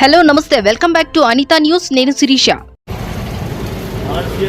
Hello నమస్తే welcome back to Anitha news నేను Sirisha okay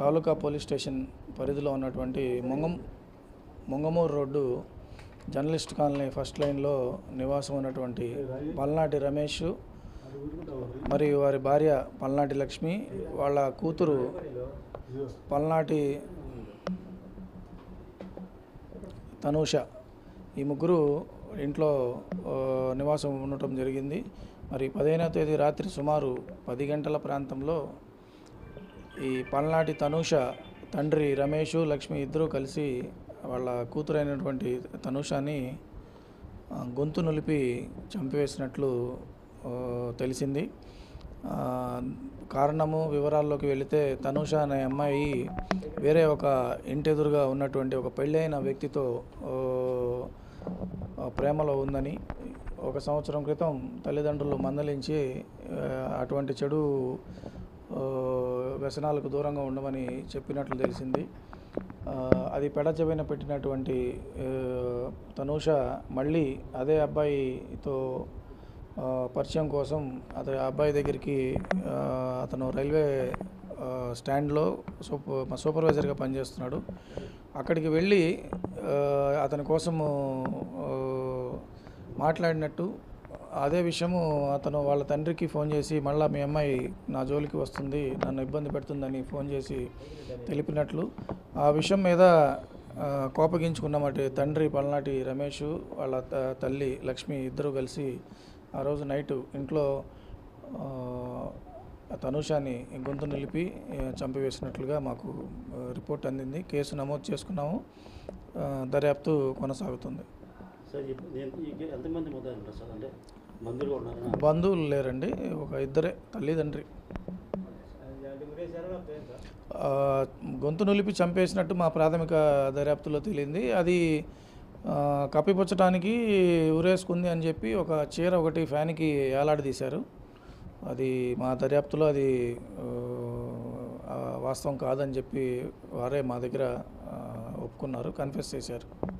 తాలూకా police station పరిధిలో ఉన్నటువంటి మొంగం Mongamuru road journalist colony first లైన్లో నివాసం ఉన్నటువంటి పల్నాటి రమేష్ మరియు వారి భార్య పల్నాటి లక్ష్మి వాళ్ళ కూతురు పల్నాటి తనూష. ఈ ముగ్గురు ఇంట్లో నివాసం ఉండటం జరిగింది. మరి పదిహేనవ తేదీ రాత్రి సుమారు పది గంటల ప్రాంతంలో ఈ పల్నాటి తనూష తండ్రి రమేష్ లక్ష్మి ఇద్దరూ కలిసి వాళ్ళ కూతురైనటువంటి తనూషని గొంతు నులిపి చంపివేసినట్లు తెలిసింది. కారణము వివరాల్లోకి వెళితే తనూష అనే అమ్మాయి వేరే ఒక ఇంటెదురుగా ఉన్నటువంటి ఒక పెళ్ళైన వ్యక్తితో ప్రేమలో ఉందని ఒక సంవత్సరం క్రితం తల్లిదండ్రులు మందలించి అటువంటి చెడు వ్యసనాలకు దూరంగా ఉండమని చెప్పినట్లు తెలిసింది. అది పెడచెవిన పెట్టినటువంటి తనూష మళ్ళీ అదే అబ్బాయితో పరిచయం కోసం అతని అబ్బాయి దగ్గరికి అతను రైల్వే స్టాండ్లో సూపర్ సూపర్వైజర్గా పనిచేస్తున్నాడు. అక్కడికి వెళ్ళి అతని కోసము మాట్లాడినట్టు అదే విషయము అతను వాళ్ళ తండ్రికి ఫోన్ చేసి మళ్ళీ మీ అమ్మాయి నా జోలికి వస్తుంది నన్ను ఇబ్బంది పెడుతుందని ఫోన్ చేసి తెలిపినట్లు. ఆ విషయం మీద ఆ, కోపగించుకున్నమాట తండ్రి పల్నాటి రమేష్ వాళ్ళ తల్లి లక్ష్మి ఇద్దరు కలిసి ఆ రోజు నైట్ ఇంట్లో తనుషాని గొంతు నిలిపి చంపివేసినట్లుగా మాకు రిపోర్ట్ అందింది. కేసు నమోదు చేసుకున్నాము. దర్యాప్తు కొనసాగుతుంది. సార్ నేను ఎంతమంది ఉంటారు సార్? అంటే ఉన్నారు? బంధువులు లేరండి. ఒక ఇద్దరే తల్లిదండ్రి. గొంతు నులిపి చంపేసినట్టు మా ప్రాథమిక దర్యాప్తులో తేలింది. అది ఆ, కప్పిపుచ్చటానికి ఉరేసుకుంది అని చెప్పి ఒక చీర ఒకటి ఫ్యాన్కి ఏలాడదీశారు అది మా దర్యాప్తులో అది వాస్తవం కాదని చెప్పి వారే మా దగ్గర ఒప్పుకున్నారు కన్ఫెస్ చేశారు.